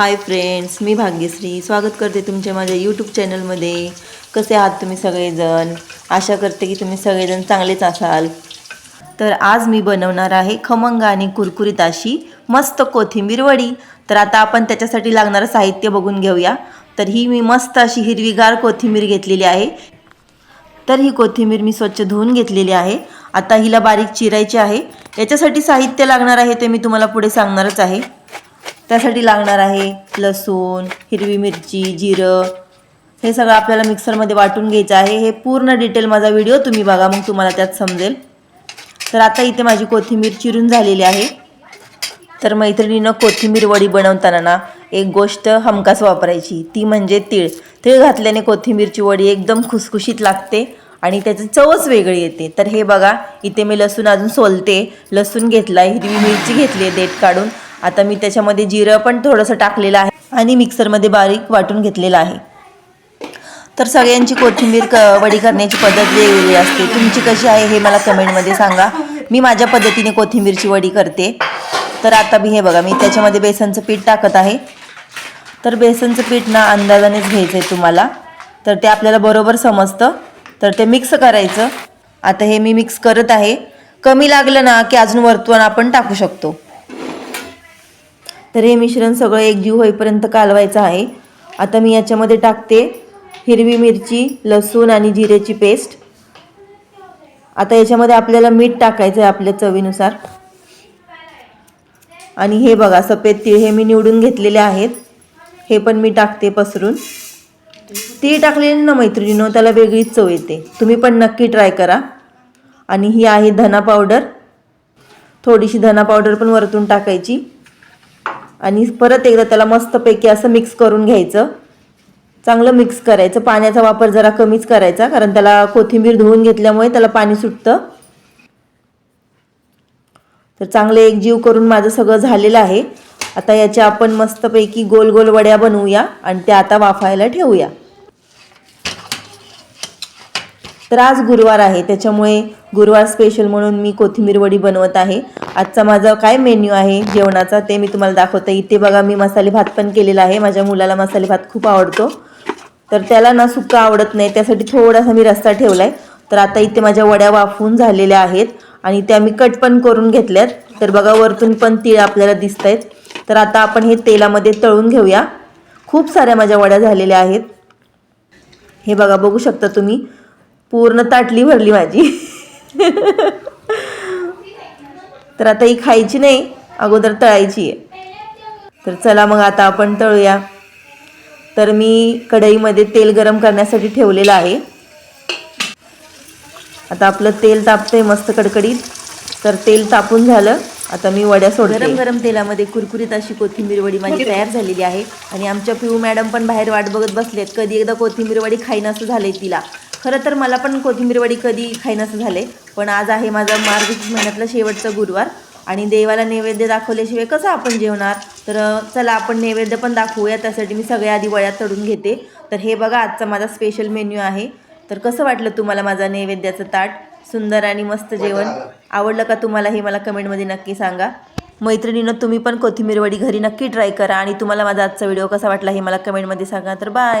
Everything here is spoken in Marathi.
हाय फ्रेंड्स मी भाग्यश्री. स्वागत करते तुमच्या माझ्या यूट्यूब चॅनलमध्ये कसे आहात तुम्ही सगळेजण? आशा करते की तुम्ही सगळेजण चांगलेच असाल. तर आज मी बनवणार आहे खमंग आणि कुरकुरीत अशी मस्त कोथिंबीर वडी. तर आता आपण त्याच्यासाठी लागणारं साहित्य बघून घेऊया. तर ही मी मस्त अशी हिरवीगार कोथिंबीर घेतलेली आहे. तर ही कोथिंबीर मी स्वच्छ धुवून घेतलेली आहे. आता हिला बारीक चिरायची आहे. याच्यासाठी साहित्य लागणार आहे ते मी तुम्हाला पुढे सांगणारच आहे. त्यासाठी लागणार आहे लसूण हिरवी मिरची जिरं. हे सगळं आपल्याला मिक्सरमध्ये वाटून घ्यायचं आहे. हे पूर्ण डिटेल माझा व्हिडिओ तुम्ही बघा मग तुम्हाला त्यात समजेल. तर आता इथे माझी कोथिंबीर चिरून झालेली आहे. तर मैत्रिणीनं कोथिंबीर वडी बनवताना ना एक गोष्ट हमखास वापरायची. ती म्हणजे तीळ. तीळ घातल्याने कोथिंबीरची वडी एकदम खुसखुशीत लागते आणि त्याची चवच वेगळी येते. तर हे बघा इथे मी लसूण अजून सोलते. लसूण घेतला हिरवी मिरची घेतली आहे देठ काढून. आता मी त्याच्यामध्ये जिरं पण थोडंसं टाकलेलं आहे आणि मिक्सरमध्ये बारीक वाटून घेतलेलं आहे. तर सगळ्यांची कोथिंबीर क वडी करण्याची पद्धत वेगवेगळी असते. तुमची कशी आहे हे मला कमेंटमध्ये सांगा. मी माझ्या पद्धतीने कोथिंबीरची वडी करते. तर आता मी हे बघा मी त्याच्यामध्ये बेसनचं पीठ टाकत आहे. तर बेसनचं पीठ ना अंदाजानेच घ्यायचं आहे तुम्हाला. तर ते आपल्याला बरोबर समजतं. तर ते मिक्स करायचं. आता हे मी मिक्स करत आहे. कमी लागलं ना की अजून वरतून आपण टाकू शकतो. तर हे मिश्रण सगळं एकजीव होईपर्यंत कालवायचं आहे. आता मी याच्यामध्ये टाकते हिरवी मिरची लसूण आणि जिऱ्याची पेस्ट. आता याच्यामध्ये आपल्याला मीठ टाकायचं आहे आपल्या चवीनुसार. आणि हे बघा सफेद तीळ हे मी निवडून घेतलेले आहेत. हे पण मी टाकते पसरून. तीळ टाकलेली ना मैत्रिणीनो त्याला वेगळीच चव येते. तुम्ही पण नक्की ट्राय करा. आणि ही आहे धना पावडर. थोडीशी धना पावडर पण वरतून टाकायची. आणि परत एकदा त्याला मस्तपैकी असं मिक्स करून घ्यायचं. चांगलं मिक्स करायचं. पाण्याचा वापर जरा कमीच करायचा कारण त्याला कोथिंबीर धुवून घेतल्यामुळे त्याला पाणी सुटतं. तर चांगलं एकजीव करून माझं सगळं झालेलं आहे. आता याच्या आपण मस्तपैकी गोल गोल वड्या बनवूया आणि त्या आता वाफायला ठेवूया. तर आज गुरुवार आहे त्याच्यामुळे गुरुवार स्पेशल म्हणून मी कोथिंबीर वडी बनवत आहे. आजचा माझा काय मेन्यू आहे? जेवणाचा ते मी तुम्हाला दाखवते. इथे बघा मी मसाले भात पण केलेला आहे. माझ्या मुलाला मसाले भात खूप आवडतो. तर त्याला ना सुक्का आवडत नाही. त्यासाठी थोडासा मी रस्ता ठेवला आहे तर आता इथे माझ्या वड्या वाफवून झालेल्या आहेत. आणि त्या मी कट पण करून घेतल्यात. तर बघा वरतून पण तीळ आपल्याला दिसत आहेत तर आता आपण हे तेलामध्ये तळून घेऊया. खूप साऱ्या माझ्या वड्या झालेल्या आहेत. हे बघा बघू शकता तुम्ही. पूर्ण ताटली भरली माझी. तर आता ही खायची नाही अगोदर तळायची आहे. तर चला मग आता आपण तळूया. तर मी कढईमध्ये तेल गरम करण्यासाठी ठेवलेलं आहे. आता आपलं तेल तापतंय मस्त कडकडीत. तर तेल तापून झालं. आता मी वड्या सोडते. गरम गरम तेलामध्ये कुरकुरीत अशी कोथिंबीर वडी माझी तयार झालेली आहे. आणि आमच्या पिऊ मॅडम पण बाहेर वाट बघत बसलेत. कधी एकदा कोथिंबीर वडी खाईन असं झालंय तिला. खरं तर मला पण कोथिंबीर वडी कधी खाईन असं झालंय पण आज आहे माझा मार्गशीर्ष महिन्यातला शेवटचा गुरुवार आणि देवाला नैवेद्य दाखवल्याशिवाय कसं आपण जेवणार? तर चला आपण नैवेद्य पण दाखवूया त्यासाठी मी सगळ्या आधी वड्या तळून घेते. तर हे बघा आजचा माझा स्पेशल मेन्यू आहे. तर कसं वाटलं तुम्हाला माझा नैवेद्याचं ताट? सुंदर आणि मस्त जेवण. आवडलं का तुम्हाला हे मला कमेंटमध्ये नक्की सांगा. मैत्रिणीनं तुम्ही पण कोथिंबीर वडी घरी नक्की ट्राय करा आणि तुम्हाला माझा आजचा व्हिडिओ कसा वाटला हे मला कमेंटमध्ये सांगा. तर बाय